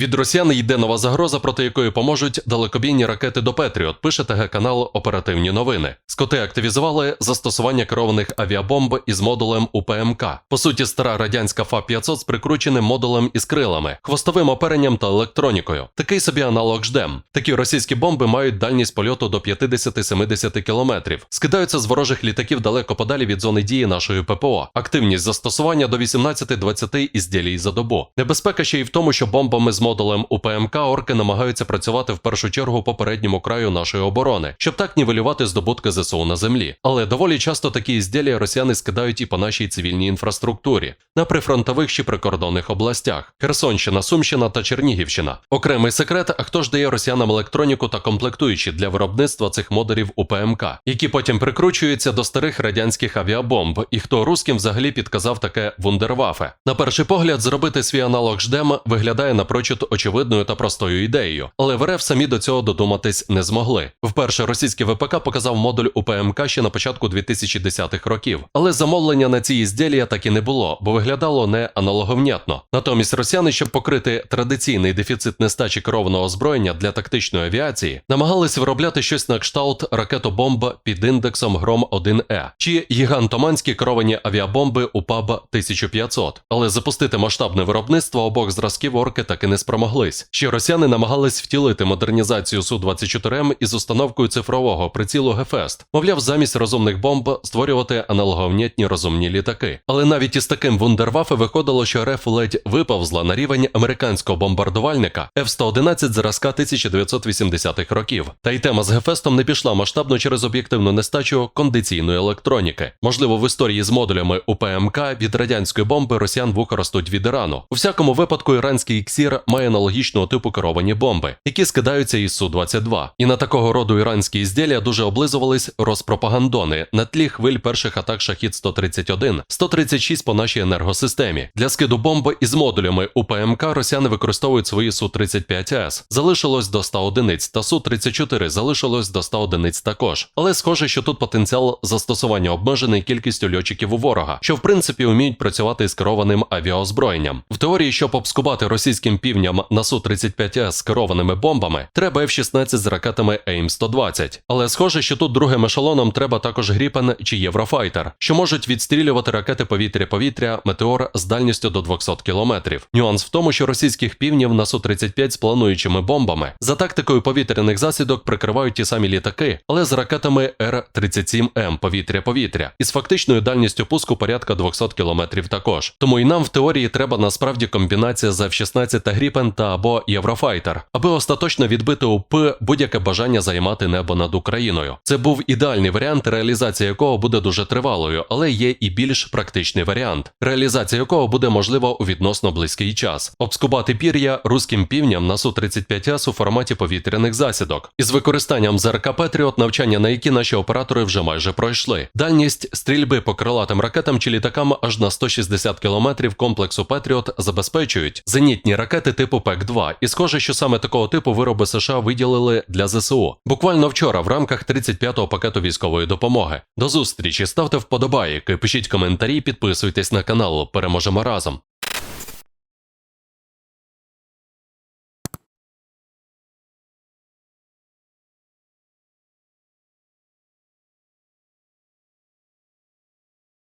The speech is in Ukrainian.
Від росіян йде нова загроза, проти якої поможуть далекобійні ракети до Петріот. Пише ТГ канал Оперативні новини. Скоти активізували застосування керованих авіабомб із модулем УПМК. По суті, стара радянська ФА-500 з прикрученим модулем із крилами, хвостовим оперенням та електронікою. Такий собі аналог ждем. Такі російські бомби мають дальність польоту до 50-70 кілометрів. Скидаються з ворожих літаків далеко подалі від зони дії нашої ППО. Активність застосування до 18-20 ізділій за добу. Небезпека ще й в тому, що бомбами з модулем УПМК орки намагаються працювати в першу чергу по передньому краю нашої оборони, щоб так нівелювати здобутки ЗСУ на землі. Але доволі часто такі ізділля росіяни скидають і по нашій цивільній інфраструктурі на прифронтових чи прикордонних областях Херсонщина, Сумщина та Чернігівщина. Окремий секрет, а хто ж дає росіянам електроніку та комплектуючі для виробництва цих модулів УПМК, які потім прикручуються до старих радянських авіабомб, і хто русським взагалі підказав таке вундервафе. На перший погляд, зробити свій аналог ждем виглядає напрочуд очевидною та простою ідеєю, але в РФ самі до цього додуматись не змогли. Вперше російський ВПК показав модуль УПМК ще на початку 2010-х років, але замовлення на ці ізділля так і не було, бо виглядало не аналоговнятно. Натомість росіяни, щоб покрити традиційний дефіцит нестачі керованого озброєння для тактичної авіації, намагались виробляти щось на кшталт ракетобомб під індексом Гром 1Е чи гігантоманські керовані авіабомби УПАБ 1500. Але запустити масштабне виробництво обох зразків орки таки не спромоглись. Ще росіяни намагались втілити модернізацію Су-24М із установкою цифрового прицілу Гефест. Мовляв, замість розумних бомб створювати аналоговнятні розумні літаки. Але навіть із таким вундервафе виходило, що РФ ледь виповзла на рівень американського бомбардувальника F-111 зразка 1980-х років. Та й тема з Гефестом не пішла масштабно через об'єктивну нестачу кондиційної електроніки. Можливо, в історії з модулями УПМК від радянської бомби росіян вуха ростуть від Ірану. У всякому випадку іранський іксір має аналогічного типу керовані бомби, які скидаються із Су-22. І на такого роду іранські ізділля дуже облизувались розпропагандони на тлі хвиль перших атак Шахід 131, 136 по нашій енергосистемі. Для скиду бомби із модулями УПМК росіяни використовують свої Су-35С. Залишилось до 100 одиниць, та Су-34 залишилось до 100 одиниць також. Але схоже, що тут потенціал застосування обмежений кількістю льотчиків у ворога, що в принципі вміють працювати з керованим авіаозброєнням. В теорії, щоб обскубати російським півням на Су-35С з керованими бомбами, треба F-16 з ракетами AIM-120. Але схоже, що тут другим ешелоном треба також Гріпен чи Єврофайтер, що можуть відстрілювати ракети повітря-повітря Метеор з дальністю до 200 кілометрів. Нюанс в тому, що російських півнів на Су-35 з плануючими бомбами за тактикою повітряних засідок прикривають ті самі літаки, але з ракетами Р-37М повітря-повітря із фактичною дальністю пуску порядка 200 кілометрів також. Тому і нам в теорії треба насправді комбінація з F-16 та Гріпен та або Єврофайтер, аби остаточно відбити у П будь-яке бажання займати небо над Україною. Це був ідеальний варіант, реалізація якого буде дуже тривалою, але є і більш практичний варіант, реалізація якого буде можлива у відносно близький час. Обскубати пір'я руським півням на Су-35С у форматі повітряних засідок із використанням ЗРК Петріот, навчання на які наші оператори вже майже пройшли. Дальність стрільби по крилатим ракетам чи літакам аж на 160 км комплексу Петріот забезпечують зенітні ракети типу ПЕК-2. І схоже, що саме такого типу вироби США виділили для ЗСУ. Буквально вчора в рамках 35-го пакету військової допомоги. До зустрічі, ставте вподобайки, пишіть коментарі, підписуйтесь на канал. Переможемо разом.